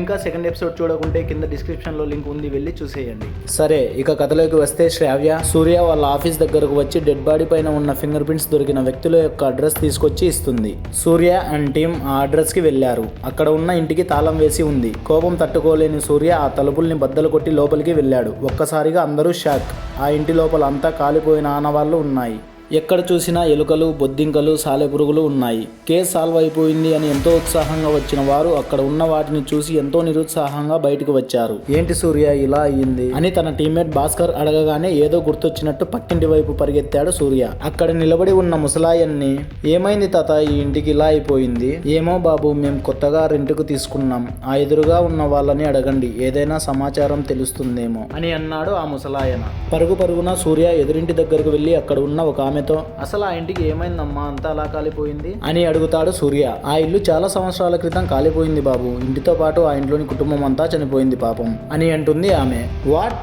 ఇంకా second episode చూడకుంటే కింద డిస్క్రిప్షన్లో లింక్ ఉంది వెళ్ళి చూసేయండి. సరే ఇక కథలోకి వస్తే శ్రావ్య సూర్య వాళ్ళ ఆఫీస్ దగ్గరకు వచ్చి డెడ్ బాడీ పైన ఉన్న ఫింగర్ ప్రింట్స్ దొరికిన వ్యక్తుల యొక్క అడ్రస్ తీసుకొచ్చి ఇస్తుంది. సూర్య అండ్ టీం ఆ అడ్రస్కి వెళ్ళారు అక్కడ ఉన్న ఇంటికి తాళం వేసి ఉంది. కోపం తట్టుకోలేని సూర్య ఆ తలుపుల్ని బద్దలు కొట్టి లోపలికి వెళ్ళాడు. ఒక్కసారిగా అందరూ షాక్ ఆ ఇంటి లోపల అంతా కాలిపోయిన ఆనవాళ్ళు ఉన్నాయి. ఎక్కడ చూసినా ఎలుకలు బొద్దింకలు సాలెపురుగులు ఉన్నాయి. కేసు సాల్వ్ అయిపోయింది అని ఎంతో ఉత్సాహంగా వచ్చిన వారు అక్కడ ఉన్న వాటిని చూసి ఎంతో నిరుత్సాహంగా బయటకు వచ్చారు. ఏంటి సూర్య ఇలా అయ్యింది? అని తన టీమ్మేట్ భాస్కర్ అడగగానే ఏదో గుర్తొచ్చినట్టు పక్కింటి వైపు పరిగెత్తాడు సూర్య. అక్కడ నిలబడి ఉన్న ముసలాయన్ని ఏమైంది తాత ఈ ఇంటికి ఇలా అయిపోయింది? ఏమో బాబు మేము కొత్తగా రెంట్కు తీసుకున్నాం. ఆ ఎదురుగా ఉన్న వాళ్ళని అడగండి ఏదైనా సమాచారం తెలుస్తుందేమో అని అన్నాడు ఆ ముసలాయన. పరుగు పరుగున సూర్య ఎదురింటి దగ్గరకు వెళ్ళి అక్కడ ఉన్న ఒక ఆమెతో అసలు ఆ ఇంటికి ఏమైందమ్మా? అంతా అలా కాలిపోయింది? అని అడుగుతాడు సూర్య. ఆ ఇల్లు చాలా సంవత్సరాల క్రితం కాలిపోయింది బాబు. ఇంటితో పాటు ఆ ఇంట్లోని కుటుంబం అంతా చనిపోయింది పాపం అని అంటుంది ఆమె. వాట్?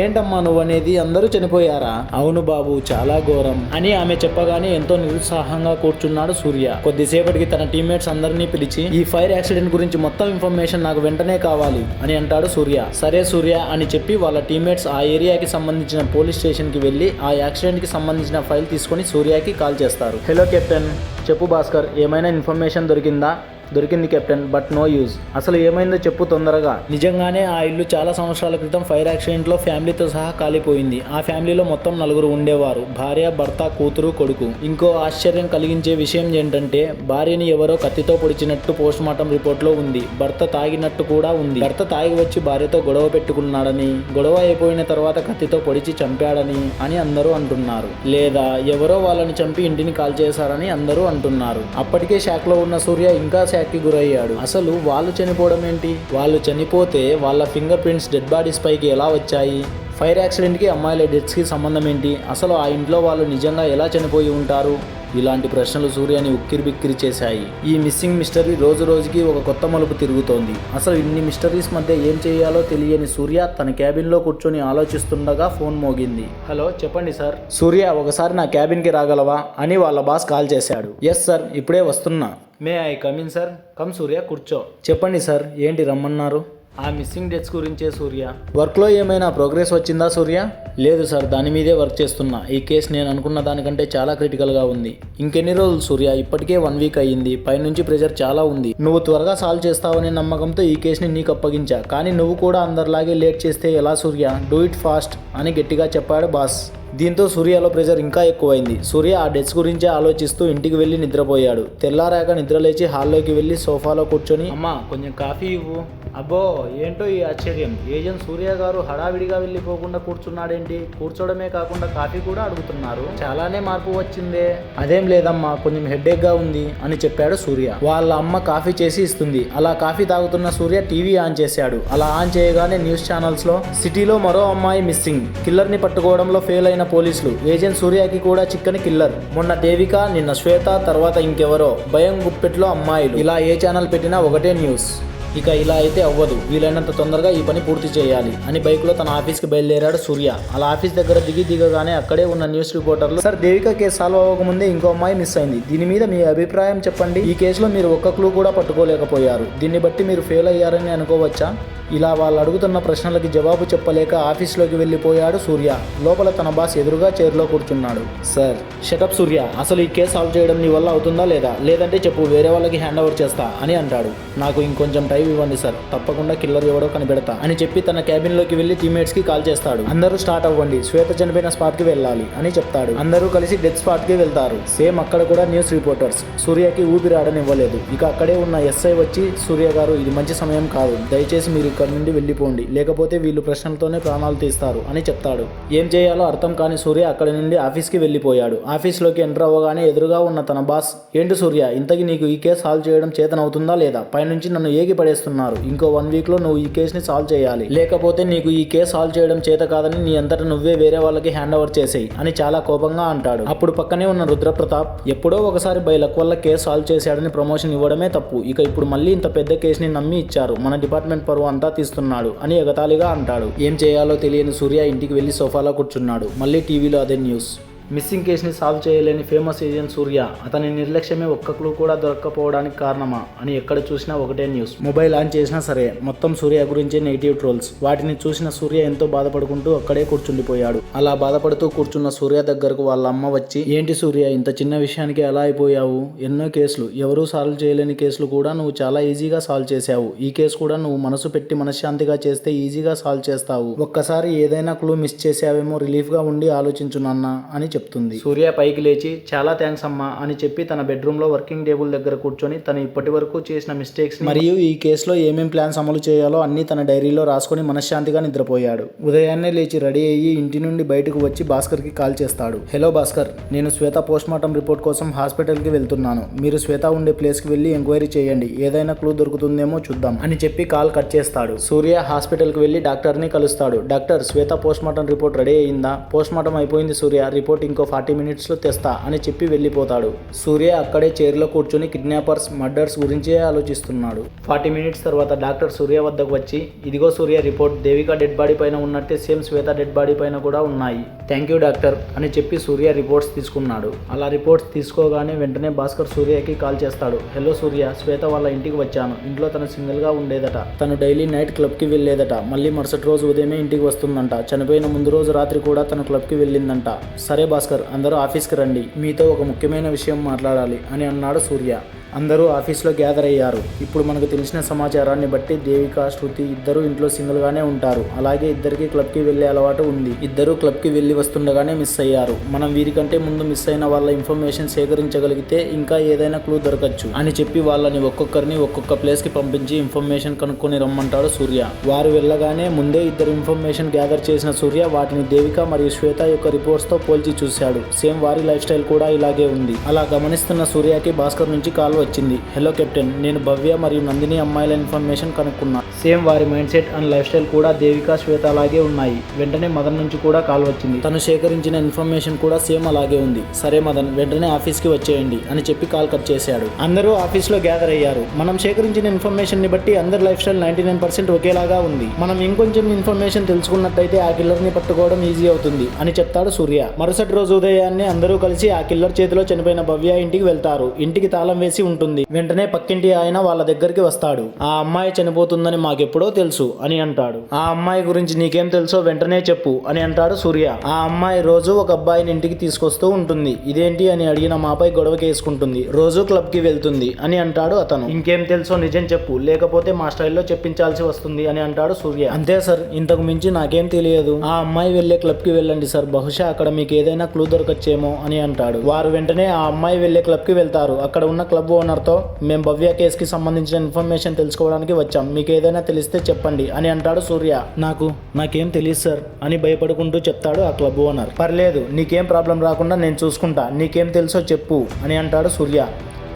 ఏంటమ్మా నువ్వు అనేది అందరూ చనిపోయారా? అవును బాబు చాలా ఘోరం. అని ఆమె చెప్పగానే ఎంతో నిరుత్సాహంగా కూర్చున్నాడు సూర్య. కొద్దిసేపటికి తన టీమ్మేట్స్ అందరినీ పిలిచి ఈ ఫైర్ యాక్సిడెంట్ గురించి మొత్తం ఇన్ఫర్మేషన్ నాకు వెంటనే కావాలి అని అంటాడు సూర్య. సరే సూర్య అని చెప్పి వాళ్ళ టీమ్మేట్స్ ఆ ఏరియాకి సంబంధించిన పోలీస్ స్టేషన్కి వెళ్ళి ఆ యాక్సిడెంట్కి సంబంధించిన ఫైల్ తీసుకొని సూర్యకి కాల్ చేస్తారు. హలో కెప్టెన్ చెప్పు భాస్కర్ ఏమైనా ఇన్ఫర్మేషన్ దొరికిందా? దొరికింది కెప్టెన్ బట్ నో యూజ్. అసలు ఏమైందో చెప్పు తొందరగా. నిజంగానే ఆ ఇల్లు చాలా సంవత్సరాల క్రితం ఫైర్ యాక్సిడెంట్లో ఫ్యామిలీతో సహా కాలిపోయింది. ఆ ఫ్యామిలీలో మొత్తం నలుగురు ఉండేవారు భార్య భర్త కూతురు కొడుకు. ఇంకో ఆశ్చర్యం కలిగించే విషయం ఏంటంటే భార్యని ఎవరో కత్తితో పొడిచినట్టు పోస్ట్ మార్టం రిపోర్ట్లో ఉంది. భర్త తాగినట్టు కూడా ఉంది. భర్త తాగి వచ్చి భార్యతో గొడవ పెట్టుకున్నాడని గొడవ అయిపోయిన తర్వాత కత్తితో పొడిచి చంపాడని అని అందరూ అంటున్నారు. లేదా ఎవరో వాళ్ళని చంపి ఇంటిని కాల్ చేశారని అందరూ అంటున్నారు. అప్పటికే షాక్లో ఉన్న సూర్య ఇంకా షాక్కి గురయ్యాడు. అసలు వాళ్ళు చనిపోవడం ఏంటి? వాళ్ళు చనిపోతే వాళ్ళ ఫింగర్ ప్రింట్స్ డెడ్ బాడీస్ పైకి ఎలా వచ్చాయి? ఫైర్ యాక్సిడెంట్కి అమ్మాయిల డెత్స్కి సంబంధం ఏంటి? అసలు ఆ ఇంట్లో వాళ్ళు నిజంగా ఎలా చనిపోయి ఉంటారు? ఇలాంటి ప్రశ్నలు సూర్యని ఉక్కిరి బిక్కిరి చేశాయి. ఈ మిస్సింగ్ మిస్టరీ రోజు రోజుకి ఒక కొత్త మలుపు తిరుగుతోంది. అసలు ఇన్ని మిస్టరీస్ మధ్య ఏం చేయాలో తెలియని సూర్య తన క్యాబిన్లో కూర్చొని ఆలోచిస్తుండగా ఫోన్ మోగింది. హలో చెప్పండి సార్. సూర్య ఒకసారి నా క్యాబిన్కి రాగలవా? అని వాళ్ళ బాస్ కాల్ చేశాడు. ఎస్ సార్ ఇప్పుడే వస్తున్నా. May I come in sir come Surya కూర్చో. చెప్పండి సార్ ఏంటి రమ్మన్నారు? ఆ మిస్సింగ్ డెత్స్ గురించే సూర్య వర్క్లో ఏమైనా ప్రోగ్రెస్ వచ్చిందా సూర్య లేదు సార్ దాని మీదే వర్క్ చేస్తున్నా. ఈ కేసు నేను అనుకున్న దానికంటే చాలా క్రిటికల్గా ఉంది. ఇంకెన్ని రోజులు సూర్య ఇప్పటికే వన్ వీక్ అయ్యింది. పైనుంచి ప్రెషర్ చాలా ఉంది. నువ్వు త్వరగా సాల్వ్ చేస్తావనే నమ్మకంతో ఈ కేసుని నీకు అప్పగించా. కానీ నువ్వు కూడా అందరిలాగే లేట్ చేస్తే ఎలా సూర్య డూ ఇట్ ఫాస్ట్ అని గట్టిగా చెప్పాడు బాస్ దీంతో సూర్యలో ప్రెషర్ ఇంకా ఎక్కువైంది. సూర్య ఆ డెస్క్ గురించే ఆలోచిస్తూ ఇంటికి వెళ్ళి నిద్రపోయాడు. తెల్లారాక నిద్రలేచి హాల్లోకి వెళ్ళి సోఫాలో కూర్చొని అమ్మా కొంచెం కాఫీ ఇవ్వు. అబ్బో ఏంటో ఈ ఆశ్చర్యం? ఏజెంట్ సూర్య గారు హడావిడిగా వెళ్ళిపోకుండా కూర్చున్నాడేంటి? కూర్చోవడమే కాకుండా కాఫీ కూడా అడుగుతున్నారు. చాలానే మార్పు వచ్చిందే. అదేం లేదమ్మా కొంచెం హెడ్ఏక్గా గా ఉంది అని చెప్పాడు సూర్య. వాళ్ళ అమ్మ కాఫీ చేసి ఇస్తుంది. అలా కాఫీ తాగుతున్న సూర్య టీవీ ఆన్ చేశాడు. అలా ఆన్ చేయగానే న్యూస్ ఛానల్స్లో సిటీలో మరో అమ్మాయి మిస్సింగ్. కిల్లర్ని పట్టుకోవడంలో ఫెయిల్ అయిన పోలీసులు. ఏజెంట్ సూర్యకి కూడా చిక్కని కిల్లర్. మొన్న దేవిక నిన్న శ్వేత తర్వాత ఇంకెవరో. భయం గుప్పెట్లో అమ్మాయిలు. ఇలా ఏ ఛానల్ పెట్టినా ఒకటే న్యూస్. ఇక ఇలా అయితే అవ్వదు. వీలైనంత తొందరగా ఈ పని పూర్తి చేయాలి అని బైక్లో తన ఆఫీస్కి బయలుదేరాడు సూర్య. అలా ఆఫీస్ దగ్గర దిగి దిగగానే అక్కడే ఉన్న న్యూస్ రిపోర్టర్లు సార్ దేవిక కేసు సాల్వ్ అవ్వకముందే ఇంకో అమ్మాయి మిస్ అయింది. దీని మీద మీ అభిప్రాయం చెప్పండి. ఈ కేసులో మీరు ఒక్క క్లూ కూడా పట్టుకోలేకపోయారు. దీన్ని బట్టి మీరు ఫెయిల్ అయ్యారని అనుకోవచ్చా? ఇలా వాళ్ళు అడుగుతున్న ప్రశ్నలకి జవాబు చెప్పలేక ఆఫీస్లోకి వెళ్ళిపోయాడు సూర్య. లోపల తన బాస్ ఎదురుగా చైర్లో కూర్చున్నాడు. సార్ షటప్ సూర్య అసలు ఈ కేసు సాల్వ్ చేయడం నీ వల్ల అవుతుందా లేదా? లేదంటే చెప్పు వేరే వాళ్ళకి హ్యాండ్ ఓవర్ చేస్తా అని అంటాడు. నాకు ఇంకొంచెం టైం ఇవ్వండి సార్ తప్పకుండా కిల్లర్ ఎవడో కనిపెడతా అని చెప్పి తన క్యాబిన్లోకి వెళ్ళి టీమేట్స్కి కాల్ చేస్తాడు. అందరూ స్టార్ట్ అవ్వండి శ్వేత చనిపోయిన స్పాట్కి వెళ్ళాలి అని చెప్తాడు. అందరూ కలిసి డెత్ స్పాట్కి వెళ్తారు. సేమ్ అక్కడ కూడా న్యూస్ రిపోర్టర్స్. సూర్యకి ఊపిరాడనివ్వలేదు ఇక అక్కడే ఉన్న ఎస్ఐ వచ్చి సూర్య గారు ఇది మంచి సమయం కాదు. దయచేసి మీరు ఇక్కడ నుండి వెళ్ళిపోండి. లేకపోతే వీళ్ళు ప్రశ్నలతోనే ప్రాణాలు తీస్తారు అని చెప్తాడు. ఏం చేయాలో అర్థం కాని సూర్య అక్కడి నుండి ఆఫీస్కి వెళ్ళిపోయాడు. ఆఫీస్లోకి ఎంటర్ అవ్వగానే ఎదురుగా ఉన్న తన బాస్ ఏంటి సూర్య ఇంతకి నీకు ఈ కేసు సాల్వ్ చేయడం చేతనవుతుందా లేదా? పైనుంచి నన్ను ఏగి పడేస్తున్నారు. ఇంకో వన్ వీక్లో నువ్వు ఈ కేసుని సాల్వ్ చేయాలి. లేకపోతే నీకు ఈ కేసు సాల్వ్ చేయడం చేత కాదని నీ అంతటా నువ్వే వేరే వాళ్ళకి హ్యాండ్ ఓవర్ చేసేయి అని చాలా కోపంగా అంటాడు. అప్పుడు పక్కనే ఉన్న రుద్రప్రతాప్ ఎప్పుడో ఒకసారి బై లక్ వల్ల కేసు సాల్వ్ చేశాడని ప్రమోషన్ ఇవ్వడమే తప్పు. ఇక ఇప్పుడు మళ్ళీ ఇంత పెద్ద కేసుని నమ్మి ఇచ్చారు. మన డిపార్ట్మెంట్ పరువు అంతా తీస్తున్నాడు అని ఎగతాళిగా అంటాడు. ఏం చేయాలో తెలియని సూర్య ఇంటికి వెళ్ళి సోఫాలో కూర్చున్నాడు. మళ్ళీ టీవీలో అదే న్యూస్. మిస్సింగ్ కేసుని సాల్వ్ చేయలేని ఫేమస్ ఏజెంట్ సూర్య. అతని నిర్లక్ష్యమే ఒక్క క్లూ కూడా దొరక్కపోవడానికి కారణమా అని ఎక్కడ చూసినా ఒకటే న్యూస్. మొబైల్ ఆన్ చేసినా సరే మొత్తం సూర్య గురించే నెగిటివ్ ట్రోల్స్. వాటిని చూసిన సూర్య ఎంతో బాధపడుకుంటూ అక్కడే కూర్చుండిపోయాడు. అలా బాధపడుతూ కూర్చున్న సూర్య దగ్గరకు వాళ్ళ అమ్మ వచ్చి ఏంటి సూర్య ఇంత చిన్న విషయానికి ఎలా అయిపోయావు? ఎన్నో కేసులు. ఎవరూ సాల్వ్ చేయలేని కేసులు కూడా నువ్వు చాలా ఈజీగా సాల్వ్ చేశావు. ఈ కేసు కూడా నువ్వు మనసు పెట్టి మనశ్శాంతిగా చేస్తే ఈజీగా సాల్వ్ చేస్తావు. ఒక్కసారి ఏదైనా క్లూ మిస్ చేసావేమో రిలీఫ్గా ఉండి ఆలోచించు నాన్న అని చెప్తుంది. సూర్య పైకి లేచి చాలా థ్యాంక్స్ అమ్మా అని చెప్పి తన బెడ్రూమ్లో వర్కింగ్ టేబుల్ దగ్గర కూర్చొని తను ఇప్పటి వరకు చేసిన మిస్టేక్స్ మరియు ఈ కేసులో ఏమేం ప్లాన్స్ అమలు చేయాలో అన్ని తన డైరీలో రాసుకొని మనశ్శాంతిగా నిద్రపోయాడు. ఉదయాన్నే లేచి రెడీ అయ్యి ఇంటి నుండి బయటకు వచ్చి భాస్కర్కి కాల్ చేస్తాడు. హలో భాస్కర్ నేను శ్వేత పోస్ట్ మార్టం రిపోర్ట్ కోసం హాస్పిటల్కి వెళ్తున్నాను. మీరు శ్వేత ఉండే ప్లేస్కి వెళ్ళి ఎంక్వైరీ చేయండి. ఏదైనా క్లూ దొరుకుతుందేమో చూద్దాం అని చెప్పి కాల్ కట్ చేస్తాడు. సూర్య హాస్పిటల్కి వెళ్ళి డాక్టర్ని కలుస్తాడు. Doctor Shweta post mortem report ready అయిందా? పోస్ట్ మార్టం అయిపోయింది సూర్య. రిపోర్ట్ ఇంకో ఫార్టీ మినిట్స్లో తెస్తా అని చెప్పి వెళ్ళిపోతాడు. సూర్య అక్కడే చైర్లో కూర్చొని కిడ్నాపర్స్ మర్డర్స్ గురించే ఆలోచిస్తున్నాడు. ఫార్టీ మినిట్స్ తర్వాత డాక్టర్ సూర్య వద్దకు వచ్చి ఇదిగో Surya report. Devika dead body పైన ఉన్నట్టే సేమ్ శ్వేత డెడ్ బాడీ పైన కూడా ఉన్నాయి. థ్యాంక్ యూ డాక్టర్ అని చెప్పి సూర్య రిపోర్ట్స్ తీసుకున్నాడు. అలా రిపోర్ట్స్ తీసుకోగానే వెంటనే భాస్కర్ సూర్యకి కాల్ చేస్తాడు. హలో సూర్య శ్వేత వాళ్ళ ఇంటికి వచ్చాను. ఇంట్లో తను సింగిల్గా ఉండేదట. తను డైలీ నైట్ క్లబ్కి వెళ్ళేదట. మళ్ళీ మరుసటి రోజు ఉదయమే ఇంటికి వస్తుందంట. చనిపోయిన ముందు రోజు రాత్రి కూడా తను క్లబ్కి వెళ్ళిందంట. సరే భాస్కర్ అందరూ ఆఫీస్కి రండి మీతో ఒక ముఖ్యమైన విషయం మాట్లాడాలి అని అన్నాడు సూర్య. అందరూ ఆఫీస్లో గ్యాదర్ అయ్యారు. ఇప్పుడు మనకు తెలిసిన సమాచారాన్ని బట్టి దేవిక శృతి ఇద్దరు ఇంట్లో సింగిల్గానే ఉంటారు. అలాగే ఇద్దరికి క్లబ్కి వెళ్ళే అలవాటు ఉంది. ఇద్దరు క్లబ్కి వెళ్ళి వస్తుండగానే మిస్ అయ్యారు. మనం వీరికంటే ముందు మిస్ అయిన వాళ్ళ ఇన్ఫర్మేషన్ సేకరించగలిగితే ఇంకా ఏదైనా క్లూ దొరకచ్చు అని చెప్పి వాళ్ళని ఒక్కొక్కరిని ఒక్కొక్క ప్లేస్కి పంపించి ఇన్ఫర్మేషన్ కనుక్కొని రమ్మంటాడు సూర్య. వారు వెళ్ళగానే ముందే ఇద్దరు ఇన్ఫర్మేషన్ గ్యాదర్ చేసిన సూర్య వాటిని దేవిక మరియు శ్వేత యొక్క రిపోర్ట్స్తో పోల్చి చూశాడు. సేమ్ వారి లైఫ్ స్టైల్ కూడా ఇలాగే ఉంది. అలా గమనిస్తున్న సూర్యకి భాస్కర్ నుంచి కాల్ వచ్చింది. హలో కెప్టెన్ నేను భవ్య మరియు నందిని అమ్మాయిల ఇన్ఫర్మేషన్ కనుక్కున్నా. సేమ్ వారి mindset and lifestyle కూడా దేవిక శ్వేత అలాగే ఉన్నాయి. వెంటనే మదన్ నుంచి కూడా కాల్ వచ్చింది. తను సేకరించిన ఇన్ఫర్మేషన్ కూడా సేమ్ అలాగే ఉంది. సరే మదన్ వెంటనే ఆఫీస్కి వచ్చేయండి అని చెప్పి కాల్ కట్ చేశాడు. అందరూ ఆఫీస్లో గ్యాదర్ అయ్యారు. మనం సేకరించిన ఇన్ఫర్మేషన్ని బట్టి అందరి lifestyle ninety nine percent ఒకేలాగా ఉంది. మనం ఇంకొంచెం ఇన్ఫర్మేషన్ తెలుసుకున్నట్టయితే ఆ కిల్లర్ని పట్టుకోవడం ఈజీ అవుతుంది అని చెప్తాడు సూర్య. మరుసటి రోజు ఉదయాన్నే అందరూ కలిసి ఆ కిల్లర్ చేతిలో చనిపోయిన భవ్య ఇంటికి వెళ్తారు. ఇంటికి తాళం వేసి ఉంటుంది. వెంటనే పక్కింటి ఆయన వాళ్ళ దగ్గరికి వస్తాడు. ఆ అమ్మాయి చనిపోతుందని మాకెప్పుడో తెలుసు అని అంటాడు. ఆ అమ్మాయి గురించి నీకేం తెలుసో వెంటనే చెప్పు అని అంటాడు సూర్య. ఆ అమ్మాయి రోజు ఒక అబ్బాయిని ఇంటికి తీసుకొస్తూ ఉంటుంది. ఇదేంటి అని అడిగిన మాపై గొడవ వేసుకుంటుంది. రోజు క్లబ్కి వెళ్తుంది అని అంటాడు అతను. ఇంకేం తెలుసో నిజం చెప్పు. లేకపోతే మా స్టైల్లో చెప్పించాల్సి వస్తుంది అని అంటాడు సూర్య. అంతే సార్. ఇంతకు మించి నాకేం తెలియదు. ఆ అమ్మాయి వెళ్ళే క్లబ్కి వెళ్ళండి సార్. బహుశా అక్కడ మీకు ఏదైనా క్లూ దొరకచ్చేమో అని అంటాడు. వారు వెంటనే ఆ అమ్మాయి వెళ్ళే క్లబ్కి వెళ్తారు. అక్కడ ఉన్న క్లబ్ ఓనర్తో మేము భవ్య కేసు కి సంబంధించిన ఇన్ఫర్మేషన్ తెలుసుకోవడానికి వచ్చాం. మీకు ఏదైనా తెలిస్తే చెప్పండి అని అంటాడు సూర్య. నాకు నాకేం తెలియదు సార్ అని భయపడుకుంటూ చెప్తాడు ఆ క్లబ్ ఓనర్. పర్లేదు నీకేం ప్రాబ్లం రాకుండా నేను చూసుకుంటా. నీకేం తెలుసో చెప్పు అని అంటాడు సూర్య.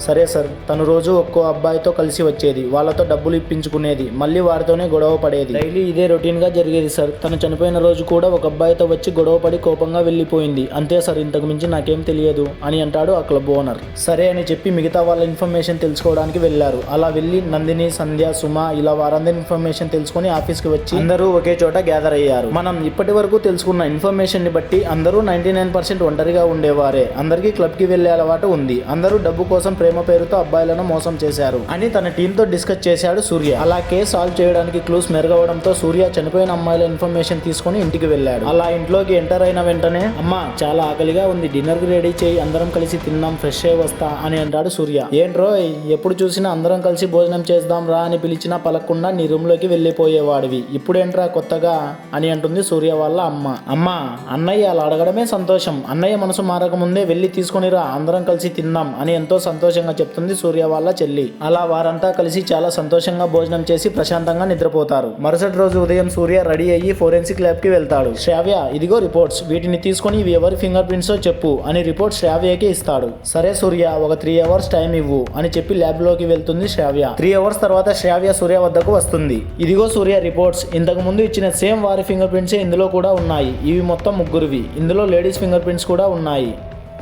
సరే సార్ తను రోజు ఒక్కో అబ్బాయితో కలిసి వచ్చేది. వాళ్ళతో డబ్బులు ఇప్పించుకునేది. మళ్ళీ వారితోనే గొడవ పడేది. డైలీ ఇదే రొటీన్గా జరిగేది సార్. తను చనిపోయిన రోజు కూడా ఒక అబ్బాయితో వచ్చి గొడవ పడి కోపంగా వెళ్ళిపోయింది. అంతే సార్ ఇంతకు మించి నాకేం తెలియదు అని అంటాడు ఆ క్లబ్ ఓనర్. సరే అని చెప్పి మిగతా వాళ్ళ ఇన్ఫర్మేషన్ తెలుసుకోవడానికి వెళ్ళారు. అలా వెళ్ళి నందిని సంధ్య సుమ ఇలా వారందరి ఇన్ఫర్మేషన్ తెలుసుకుని ఆఫీస్కి వచ్చి అందరూ ఒకే చోట గ్యాదర్ అయ్యారు. మనం ఇప్పటి వరకు తెలుసుకున్న ఇన్ఫర్మేషన్ని బట్టి అందరూ నైన్టీ నైన్ పర్సెంట్ ఒంటరిగా ఉండేవారే. అందరికీ క్లబ్కి వెళ్ళే వెళ్ళే అలవాటు ఉంది. అందరూ డబ్బు కోసం ప్రేమ పేరుతో అబ్బాయిలను మోసం చేశారు అని తన టీమ్తో డిస్కస్ చేశాడు సూర్య. అలా కేసు సాల్వ్ చేయడానికి క్లూస్ మెరుగవడంతో సూర్య చనిపోయిన అమ్మాయిల ఇన్ఫర్మేషన్ తీసుకొని ఇంటికి వెళ్ళాడు. అలా ఇంట్లోకి ఎంటర్ అయిన వెంటనే అమ్మ చాలా ఆకలిగా ఉంది. డిన్నర్కి రెడీ చేయి. అందరం కలిసి తిన్నాం ఫ్రెష్ అయ్యి వస్తా అని అంటాడు సూర్య. ఏంట్రో ఎప్పుడు చూసినా అందరం కలిసి భోజనం చేద్దాం రా అని పిలిచినా పలకుండా నీ రూమ్లోకి వెళ్ళిపోయేవాడివి ఇప్పుడేంట్రా కొత్తగా? అని అంటుంది సూర్య వాళ్ళ అమ్మ. అమ్మ అన్నయ్య అలా అడగడమే సంతోషం. అన్నయ్య మనసు మారకముందే వెళ్ళి తీసుకొనిరా అందరం కలిసి తిన్నాం అని ఎంతో సంతోషం సంతోషంగా చెప్తుంది సూర్య వాళ్ళ చెల్లి. అలా వారంతా కలిసి చాలా సంతోషంగా భోజనం చేసి ప్రశాంతంగా నిద్రపోతారు. మరుసటి రోజు ఉదయం సూర్య రెడీ అయ్యి ఫోరెన్సిక్ ల్యాబ్కి వెళ్తాడు. శ్రావ్య ఇదిగో రిపోర్ట్స్. వీటిని తీసుకొని ఇవి ఎవరి ఫింగర్ ప్రింట్స్ చెప్పు అని రిపోర్ట్ శ్రావ్యకి ఇస్తాడు. సరే సూర్య ఒక త్రీ అవర్స్ టైం ఇవ్వు అని చెప్పి ల్యాబ్లోకి వెళ్తుంది శ్రావ్య. త్రీ అవర్స్ తర్వాత శ్రావ్య సూర్య వద్దకు వస్తుంది. ఇదిగో సూర్య రిపోర్ట్స్. ఇంతకు ముందు ఇచ్చిన సేమ్ వారి ఫింగర్ ప్రింట్సే ఇందులో కూడా ఉన్నాయి. ఇవి మొత్తం ముగ్గురువి. ఇందులో లేడీస్ ఫింగర్ ప్రింట్స్ కూడా ఉన్నాయి.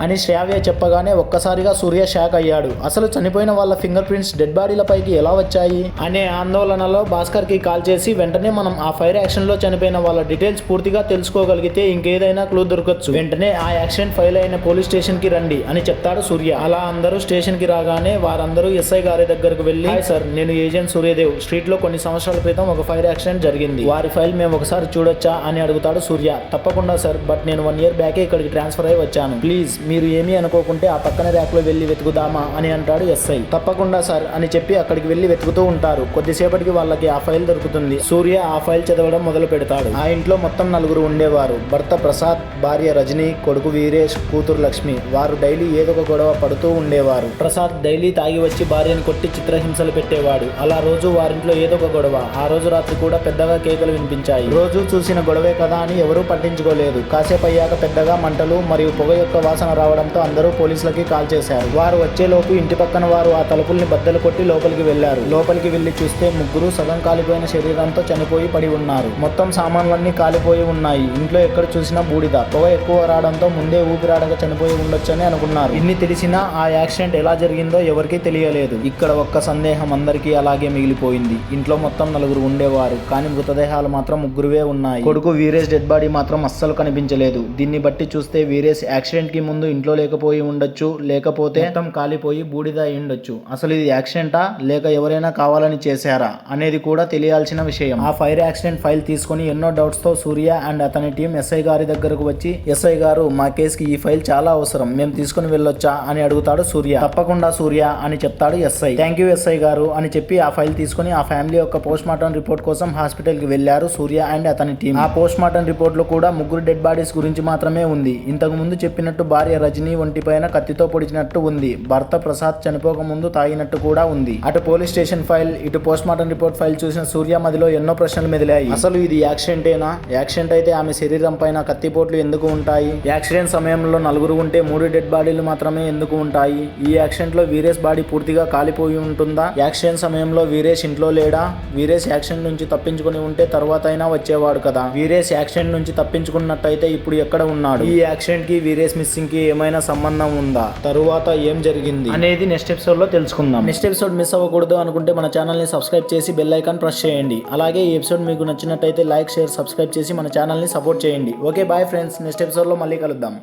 అని శ్రావ్య చెప్పగానే ఒక్కసారిగా సూర్య షాక్ అయ్యాడు. అసలు చనిపోయిన వాళ్ళ ఫింగర్ ప్రింట్స్ డెడ్ బాడీలపైకి ఎలా వచ్చాయి? అనే ఆందోళనలో భాస్కర్కి కాల్ చేసి వెంటనే మనం ఆ ఫైర్ యాక్షన్లో చనిపోయిన వాళ్ళ డీటెయిల్స్ పూర్తిగా తెలుసుకోగలిగితే ఇంకేదైనా క్లూ దొరకచ్చు. వెంటనే ఆ యాక్సిడెంట్ ఫైల్ అయిన పోలీస్ స్టేషన్కి రండి అని చెప్తాడు సూర్య. అలా అందరూ స్టేషన్కి రాగానే వారందరూ ఎస్ఐ గారి దగ్గరకు వెళ్ళి "హాయ్ సార్ నేను ఏజెంట్ సూర్యదేవ్. స్ట్రీట్లో కొన్ని సంవత్సరాల క్రితం ఒక ఫైర్ యాక్సిడెంట్ జరిగింది. వారి ఫైల్ మేము ఒకసారి చూడొచ్చా? అని అడుగుతాడు సూర్య. తప్పకుండా సార్ బట్ నేను వన్ ఇయర్ బ్యాకే ఇక్కడికి ట్రాన్స్ఫర్ అయి వచ్చాను. ప్లీజ్ మీరు ఏమీ అనుకోకుంటే ఆ పక్కన ర్యాక్లో వెళ్ళి వెతుకుదామా అని అంటాడు ఎస్ఐ. తప్పకుండా సార్ అని చెప్పి అక్కడికి వెళ్ళి వెతుకుతూ ఉంటారు. కొద్దిసేపటికి వాళ్ళకి ఆ ఫైల్ దొరుకుతుంది. సూర్య ఆ ఫైల్ చదవడం మొదలు పెడతాడు. ఆ ఇంట్లో మొత్తం నలుగురు ఉండేవారు. భర్త ప్రసాద్ భార్య రజని కొడుకు వీరేష్ కూతురు లక్ష్మి. వారు డైలీ ఏదో ఒక గొడవ పడుతూ ఉండేవారు. ప్రసాద్ డైలీ తాగి వచ్చి భార్యను కొట్టి చిత్రహింసలు పెట్టేవాడు. అలా రోజు వారింట్లో ఏదో ఒక గొడవ. ఆ రోజు రాత్రి కూడా పెద్దగా కేకలు వినిపించాయి. రోజు చూసిన గొడవే కదా అని ఎవరూ పట్టించుకోలేదు. కాసేపు అయ్యాక పెద్దగా మంటలు మరియు పొగ యొక్క వాసన రావడంతో అందరూ పోలీసులకి కాల్ చేశారు. వారు వచ్చేలోపు ఇంటి పక్కన వారు ఆ తలుపుల్ని బద్దలు కొట్టి లోపలికి వెళ్ళారు లోపలికి వెళ్ళి చూస్తే ముగ్గురు సగం కాలిపోయిన శరీరంతో చనిపోయి పడి ఉన్నారు. మొత్తం సామాన్లన్నీ కాలిపోయి ఉన్నాయి. ఇంట్లో ఎక్కడ చూసినా బూడిద. పొగ ఎక్కువ రావడంతో ముందే ఊపిరాడక చనిపోయి ఉండొచ్చని అనుకున్నారు. ఇన్ని తెలిసినా ఆ యాక్సిడెంట్ ఎలా జరిగిందో ఎవరికీ తెలియలేదు. ఇక్కడ ఒక్క సందేహం అందరికీ అలాగే మిగిలిపోయింది. ఇంట్లో మొత్తం నలుగురు ఉండేవారు. కానీ మృతదేహాలు మాత్రం ముగ్గురువే ఉన్నాయి. కొడుకు వీరేష్ డెడ్ బాడీ మాత్రం అస్సలు కనిపించలేదు. దీన్ని బట్టి చూస్తే వీరేష్ యాక్సిడెంట్కి ముందు ఇంట్లో లేకపోయి ఉండొచ్చు లేకపోతే మొత్తం కాలిపోయి బూడిద అయి ఉండొచ్చు. అసలు ఇది యాక్సిడెంటా లేక ఎవరైనా కావాలని చేశారా? అనేది కూడా తెలియాల్సిన విషయం. ఆ ఫైర్ యాక్సిడెంట్ ఫైల్ తీసుకొని ఎన్నో డౌట్స్తో సూర్య అండ్ అతని టీం ఎస్ఐ గారి దగ్గరకు వచ్చి ఎస్ఐ గారు మా కేసుకి ఈ ఫైల్ చాలా అవసరం. మేము తీసుకుని వెళ్ళొచ్చా? అని అడుగుతాడు సూర్య. తప్పకుండా సూర్య అని చెప్తాడు ఎస్ఐ. థ్యాంక్ యూ ఎస్ఐ గారు అని చెప్పి ఆ ఫైల్ తీసుకుని ఆ ఫ్యామిలీ యొక్క పోస్ట్ మార్టం రిపోర్ట్ కోసం హాస్పిటల్కి వెళ్ళారు సూర్య అండ్ అతని టీం. ఆ పోస్ట్ మార్టం రిపోర్ట్లో కూడా ముగ్గురు డెడ్ బాడీస్ గురించి మాత్రమే ఉంది. ఇంతకు ముందు చెప్పినట్టు భార్య రజనీ ఒంటిపైన కత్తితో పొడిచినట్టు ఉంది. భర్త ప్రసాద్ చనిపోక ముందు తాగినట్టు కూడా ఉంది. అటు పోలీస్ స్టేషన్ ఫైల్ ఇటు పోస్ట్ మార్టం రిపోర్ట్ ఫైల్ చూసిన సూర్య మదిలో ఎన్నో ప్రశ్నలు మెదిలాయి. అసలు ఇది యాక్సిడెంటేనా యాక్సిడెంట్ అయితే ఆమె శరీరం పైన కత్తిపోట్లు ఎందుకు ఉంటాయి? యాక్సిడెంట్ సమయంలో నలుగురు ఉంటే మూడు డెడ్ బాడీలు మాత్రమే ఎందుకు ఉంటాయి? ఈ యాక్సిడెంట్లో వీరేష్ బాడీ పూర్తిగా కాలిపోయి ఉంటుందా? యాక్సిడెంట్ సమయంలో వీరేష్ ఇంట్లో లేడా? వీరేష్ యాక్సిడెంట్ నుంచి తప్పించుకుని ఉంటే తర్వాత అయినా వచ్చేవాడు కదా? వీరేష్ యాక్సిడెంట్ నుంచి తప్పించుకున్నట్టయితే ఇప్పుడు ఎక్కడ ఉన్నాడు? ఈ యాక్సిడెంట్కి వీరేష్ మిస్సింగ్కి ఏమైనా సంబంధం ఉందా? తరువాత ఏం జరిగింది? అనేది నెక్స్ట్ ఎపిసోడ్లో తెలుసుకుందాం. నెక్స్ట్ ఎపిసోడ్ మిస్ అవ్వకూడదు అనుకుంటే మన ఛానల్ని సబ్స్క్రైబ్ చేసి బెల్ ఐకాన్ ప్రెస్ చేయండి. అలాగే ఈ ఎపిసోడ్ మీకు నచ్చినట్టయితే లైక్ షేర్ సబ్స్క్రైబ్ చేసి మన ఛానల్ని సపోర్ట్ చేయండి. ఓకే బాయ్ ఫ్రెండ్స్ నెక్స్ట్ ఎపిసోడ్లో మళ్ళీ కలుద్దాం.